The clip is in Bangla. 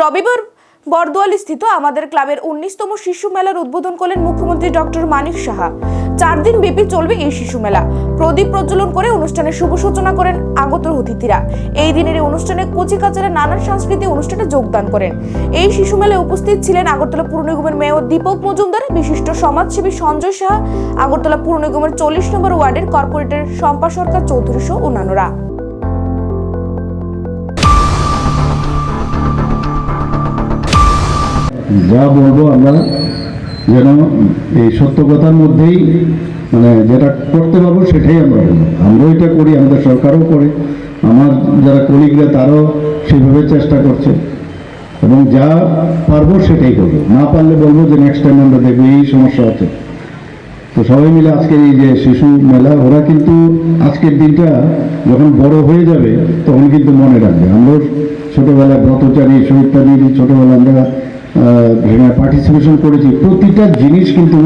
রবিবার বরদোয়ালি স্থিত আমাদের ক্লাবের উনিশতম শিশু মেলার উদ্বোধন করলেন মুখ্যমন্ত্রী ডক্টর মানিক সাহা। চার দিন ব্যাপী চলবে এই শিশু মেলা। প্রদীপ প্রজ্বলন করে অনুষ্ঠানের শুভ সূচনা করেন আগত অতিথিরা। এই দিনের এই অনুষ্ঠানে কচিকাচারা নানান সাংস্কৃতিক অনুষ্ঠানে যোগদান করেন। এই শিশু মেলায় উপস্থিত ছিলেন আগরতলা পুর নিগমের মেয়র দীপক মজুমদার, বিশিষ্ট সমাজসেবী সঞ্জয় সাহা, আগরতলা পুর নিগমের চল্লিশ নম্বর ওয়ার্ডের কর্পোরেটর শম্পা সরকার চৌধুরী সহ অন্যান্যরা। যা বলব আমরা যেন এই সত্য কথার মধ্যেই মানে যেটা করতে পারব সেটাই আমরা বলব। আমরাও এটা করি, আমাদের সরকারও করে। আমার যারা কলিগরা, তারাও সেভাবে চেষ্টা করছে। এবং যা পারব সেটাই করব। না পারলে বলব যে নেক্সট টাইম আমরা দেখব, এই সমস্যা আছে তো সবাই মিলে আজকের এই যে শিশু মেলা, ওরা কিন্তু আজকের দিনটা যখন বড় হয়ে যাবে, তখন কিন্তু মনে রাখবে। আমরাও ছোটবেলায় ব্রতচারী শহীদারি ছোটবেলায় আমরা পার্টিসিপেশন করেছি। প্রতিটা জিনিস কিন্তু